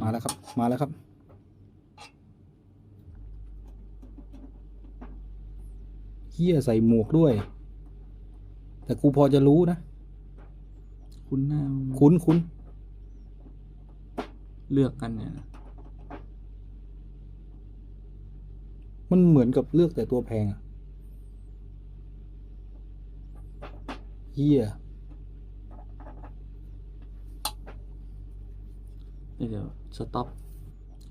มาแล้วครับ มาแล้วครับ เฮียใส่หมวกด้วย แต่กูพอจะรู้นะ คุณหน้าคุ้นคุ้นเลือกกันเนี่ยนะมันเหมือนกับเลือกแต่ตัวแพงอะเฮีย เดี๋ยวสต็อป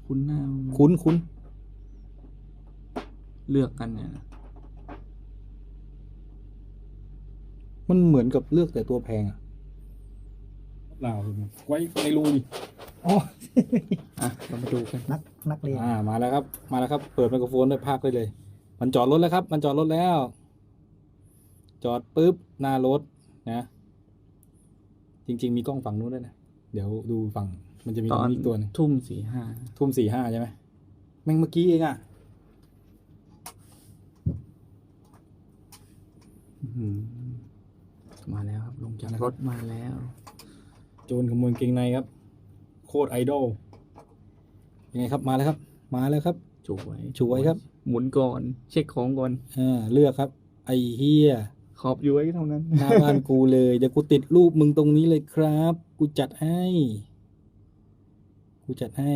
คุณหน้าคุ้นคุ้นเลือกกันเนี่ยนะมันเหมือนกับเลือกแต่ตัวแพงอะเปล่าไว้ในรูดิอ๋ออะเรามาดูกันนักนักเรียนอ่ามาแล้วครับ มาแล้วครับ เปิดไมโครโฟนด้วยภาคได้เลย มันจอดรถแล้วครับ มันจอดรถแล้ว จอดปุ๊บหน้ารถนะ จริง ๆ มีกล้องฝั่งนู้นด้วยนะ เดี๋ยวดูฝั่ง มันจะมีตอนอีกตัวหนึงทุ่มสี่ห้าทุ่มสี่ห้าใช่ไหมแม่งเมื่อกี้เองอะอื้อหือมาแล้วครับ ลงจากรถมาแล้ว โจรขโมยกางเกงในครับ โคตรไอดอลยังไงครับมาแล้วครับ มาแล้วครับฉวยฉวยครับ หมุนก่อน เช็คของก่อน อ่าเลือกครับ ไอเฮียขอบย้วยเท่านั้น หน้าบ้านกูเลย เดี๋ยวกูติดรูปมึงตรงนี้เลยครับ กูจัดให้ กูจัดให้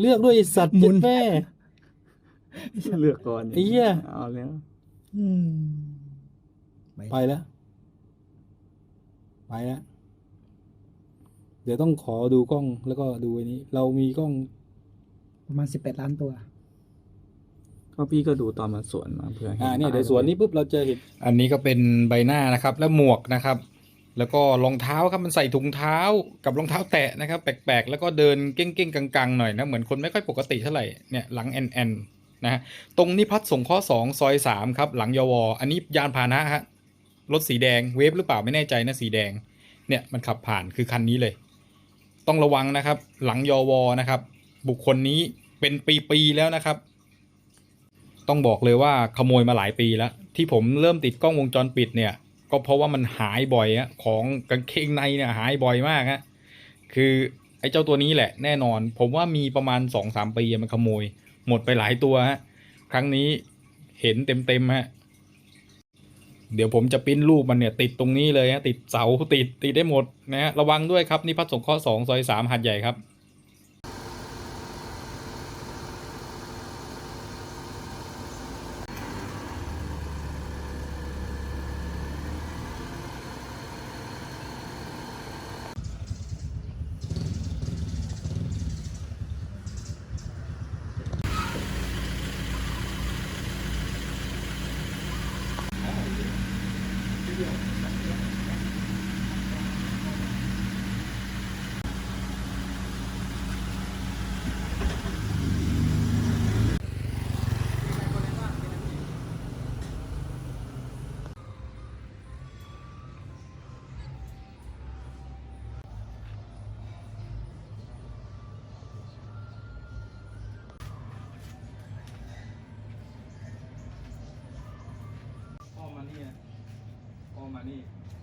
เลือกด้วยไอ้สัตว์หมุนแม่ เลือกก่อนไอ้เหี้ย เอาแล้วอืมไปไปแล้ว ไปแล้ว เดี๋ยวต้องขอดูกล้องแล้วก็ดูไอ้นี้ เรามีกล้อง ประมาณสิบแปดล้านตัว ก็พี่ก็ดูตอนมาสวนมาเพื่อห็อ่าเนี่ยป้เดี๋ยวสวนนี้ปุ๊บเราจะเห็น อันนี้ก็เป็นใบหน้านะครับ แล้วหมวกนะครับ แล้วก็รองเท้าครับมันใส่ถุงเท้ากับรองเท้าแตะนะครับ แปลกๆ แล้วก็เดินเก้งๆกังๆหน่อยนะเหมือนคนไม่ค่อยปกติเท่าไหร่เนี่ยหลังแอนแอนนะฮะตรงนิพัฒน์สงเคราะห์สองซอยสามครับ หลังยวออันนี้ยานพาหนะฮะรถสีแดงเวฟหรือเปล่าไม่แน่ใจนะสีแดงเนี่ยมันขับผ่านคือคันนี้เลย ต้องระวังนะครับ หลังยวอนะครับ บุคคลนี้เป็นปีๆแล้วนะครับ ต้องบอกเลยว่าขโมยมาหลายปีแล้ว ที่ผมเริ่มติดกล้องวงจรปิดเนี่ย ก็เพราะว่ามันหายบ่อยอะของกางเกงในเนี่ยหายบ่อยมากฮะคือไอ้เจ้าตัวนี้แหละแน่นอน ผมว่ามีประมาณสองสามปีมันขโมย หมดไปหลายตัวฮะครั้งนี้เห็นเต็มเต็มๆฮะเดี๋ยวผมจะปิ้นรูปมันเนี่ย ติดตรงนี้เลยฮะติดเสาติดติดได้หมดนะฮะระวังด้วยครับนี่พัฒน์สงเคราะห์สองซอยสามหัดใหญ่ครับ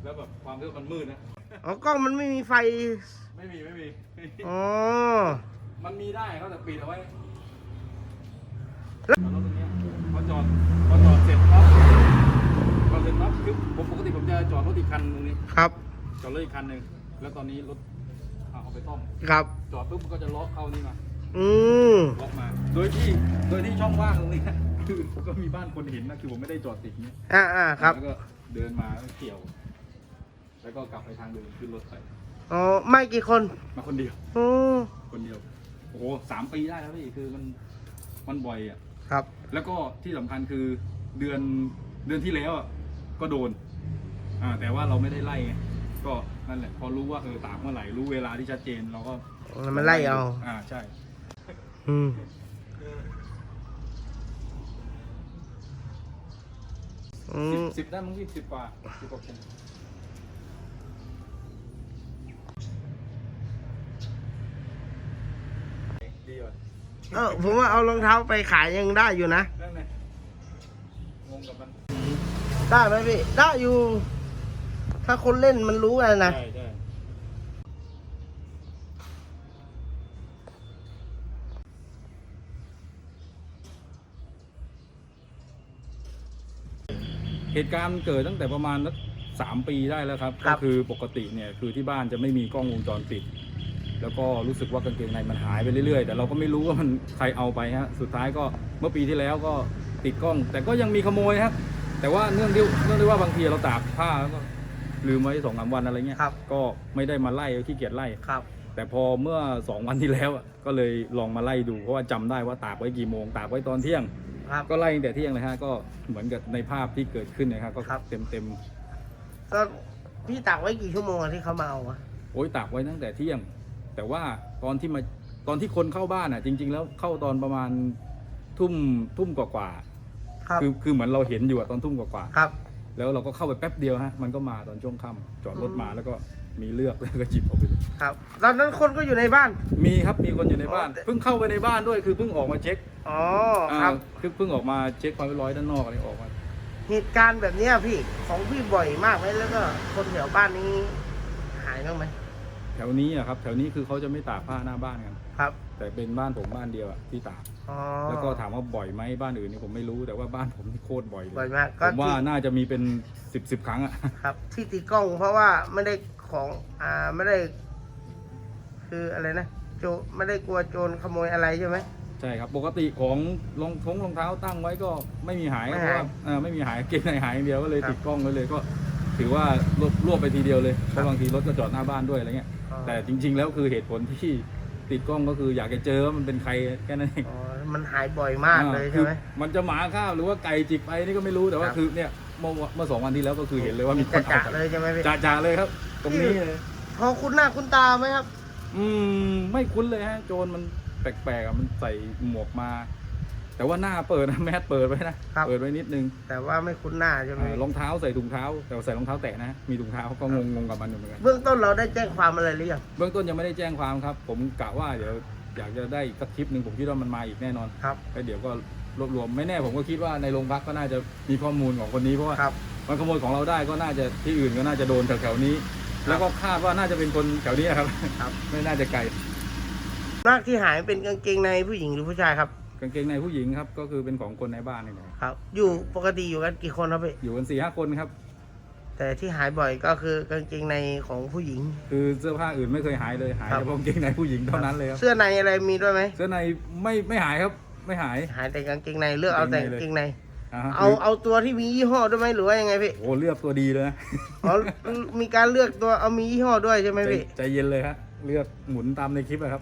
แล้วแบบความที่มันมืดนะ อ๋อกล้องมันไม่มีไฟ ไม่มีไม่มี อ๋อ มันมีได้เขาแต่ปิดเอาไว้จอดรถตรงเนี้ยพอจอดพอจอดเสร็จปั๊บพอเสร็จปั๊บคือผมปกติผมจะจอดรถอีกคันตรงนี้ ครับ จอดรถอีกคันหนึ่งแล้วตอนนี้รถเอาเอาไปซ่อม ครับ จอดปุ๊บมันก็จะล็อกเข้านี่มา อืมล็อกมา โดยที่โดยที่ช่องว่างตรงนี้คือก็มีบ้านคนเห็นนะคือผมไม่ได้จอดติดเนี่ยอ่าอ่าครับ แล้วก็เดินมาแล้วเกี่ยว แล้วก็กลับไปทางเดิมขึ้นรถไปอ๋อไม่กี่คนมาคนเดียวอ๋อคนเดียว โอ้โหสามปีได้แล้วพี่คือมันมันบ่อยอะ ครับ แล้วก็ที่สำคัญคือเดือนเดือนที่แล้วอะก็โดน อ่า แต่ว่าเราไม่ได้ไล่ไงก็นั่นแหละ พอรู้ว่าเออตากเมื่อไหร่รู้เวลาที่ชัดเจนเราก็มันไล่เอา อ่าใช่ อืมอืสิบมสิบได้มั้งพี่สิบกว่าสิบกว่าคนดี เออผมว่าเอารองเท้าไปขายยังได้อยู่นะ นั่นไงงงกับมันได้ไหมพี่ ได้อยู่ ถ้าคนเล่นมันรู้อะไรนะเหตุการณ์เกิดตั้งแต่ประมาณสักสามปีได้แล้วครับรัก็คือปกติเนี่ยคือที่บ้านจะไม่มีกล้องวงจรปิด แล้วก็รู้สึกว่ากางเกงในมันหายไปเรื่อยๆ แต่เราก็ไม่รู้ว่ามันใครเอาไปฮะสุดท้ายก็เมื่อปีที่แล้วก็ติดกล้อง แต่ก็ยังมีขโมยครับแต่ว่าเนื่องด้วยเนื่องด้วยว่าบางทีเราตากผ้าแล้วก็ลืมไว้สองสามวันอะไรเงี้ยครับ ก็ไม่ได้มาไล่ขี้เกียจไล่ ครับ แต่พอเมื่อสองวันที่แล้วอะก็เลยลองมาไล่ดูเพราะว่าจำได้ว่าตากไว้กี่โมง ตากไว้ตอนเที่ยง ครับ ก็ไล่ตั้งแต่เที่ยงเลยฮะก็เหมือนกับในภาพที่เกิดขึ้นนะครับก็ครับ เต็มเต็มก็พี่ตักไว้กี่ชั่วโมงอะที่เขามาเอาอะๆโอ้ยตากไว้ตั้งแต่เที่ยง แต่ว่าตอนที่มาตอนที่คนเข้าบ้านอะ จริง ๆ แล้วเข้าตอนประมาณทุ่มทุ่มกว่าครับๆคือคือเหมือนเราเห็นอยู่อะตอนทุ่มกว่าครับ ๆแล้วเราก็เข้าไปแป๊บเดียวฮะมันก็มาตอนช่วงค่ำจอดรถมาแล้วก็มีเลือกแล้วก็จิบเอาไปเลยครับตอนนั้นคนก็อยู่ในบ้าน มีครับมีคนอยู่ในบ้าน อ๋อแต่เพิ่งเข้าไปในบ้านด้วยคือเพิ่งออกมาเช็คอ๋อครับ อ่าคือเพิ่งออกมาเช็คความเรียบร้อยด้านนอกอะไรออกมา เหตุการณ์แบบเนี้ยพี่ของพี่บ่อยมากไหมแล้วก็คนแถวบ้านนี้หายบ้างไหมแถวนี้อะครับ แถวนี้คือเขาจะไม่ตากผ้าหน้าบ้านกันครับ แต่เป็นบ้านผมบ้านเดียวอะที่ตาก อ๋อแล้วก็ถามว่าบ่อยไหมบ้านอื่นนี่ผมไม่รู้แต่ว่าบ้านผมนี่โคตรบ่อยเลบ่อยยมากผก็มว่าที่น่าจะมีเป็นสิบสิบครั้งอะ ครับ ที่ตีกล้องเพราะว่าไม่ได้ของ อ่า ไม่ได้ คืออะไรนะ โจไม่ได้กลัวโจรขโมยอะไรใช่ไหม ใช่ครับปกติของรองทงรองเท้าตั้งไว้ก็ไม่มีหายไม่เพหายราะว่าเออไม่มีหายเกงในหายอย่างเดียวก็เลยครับติดกล้องไว้เลยก็ ถือว่ารวบรวบไปทีเดียวเลยเพครับ ราะบางทีรถก็จอดหน้าบ้านด้วยอะไรเงี้ยอ๋อ แต่จริง ๆ แล้วคือเหตุผลที่ติดกล้องก็คืออยากจะเจอว่ามันเป็นใครแค่นั้นเองอ๋อมันหายบ่อยมากเลยใช่ไหมอ่าคือมันจะหมาข้าวหรือว่าไก่จิบไปนี่ก็ไม่รู้แต่ว่าครับ คือเนี่ยเมื่อเมื่อสองวันที่แล้วก็คือเห็นเลยว่ามีคนจะเอาจะไปเลยใช่ไหมพี่จ่าจ่าเลยครับ ตรงนี้เลยพอคุณหน้าคุณตาไหมครับ อืมไม่คุ้นเลยฮะ โจรมันแปลกๆอะมันใส่หมวกมา แต่ว่าหน้าเปิดนะแมสเปิดไว้นะครับ เปิดไว้นิดนึงแต่ว่าไม่คุ้นหน้าใช่ไหมอ่ารองเท้าใส่ถุงเท้า แต่ว่าใส่รองเท้าแตะนะมีถุงเท้าก็งงงๆกับมันอยู่เหมือนกันเบื้องต้นเราได้แจ้งความอะไรหรือยังเบื้องต้นยังไม่ได้แจ้งความครับ ผมกะว่าเดี๋ยวอยากจะได้อีกสักคลิปหนึ่งผมคิดว่ามันมาอีกแน่นอนครับ แล้วเดี๋ยวก็รวบรวมไม่แน่ผมก็คิดว่าในโรงพักก็น่าจะมีข้อมูลของคนนี้เพราะว่า ครับ มันขโมยของเราได้ก็น่าจะที่อื่นก็น่าจะโดนแถวๆนี้แล้วก็คาดว่าน่าจะเป็นคนแถวนี้ครับ ครับ ไม่น่าจะไกลรากที่หายเป็นกางเกงในผู้หญิงหรือผู้ชายครับ กางเกงในผู้หญิงครับ ก็คือเป็นของคนในบ้านนี่แหละครับ อยู่ปกติอยู่กันกี่คนครับพี่อยู่กันสี่ห้าคนครับ แต่ที่หายบ่อยก็คือกางเกงในของผู้หญิง คือเสื้อผ้าอื่นไม่เคยหายเลยหายครับ เฉพาะกางเกงในผู้หญิงเท่านั้นเลยครับเสื้อในอะไรมีด้วยไหมเสื้อในไม่ไม่หายครับ ไม่หาย หายแต่กางเกงในเลือกเอาแต่กางเกงใน อ่าฮะเอาเอาตัวที่มียี่ห้อด้วยไหมหรือว่ายังไงพี่โอ้เลือกตัวดีเลยนะอ๋อมีการเลือกตัวเอามียี่ห้อด้วยใช่ไหมใจพี่ใจเย็นเลยครับเลือกหมุนตามในคลิปอะครับ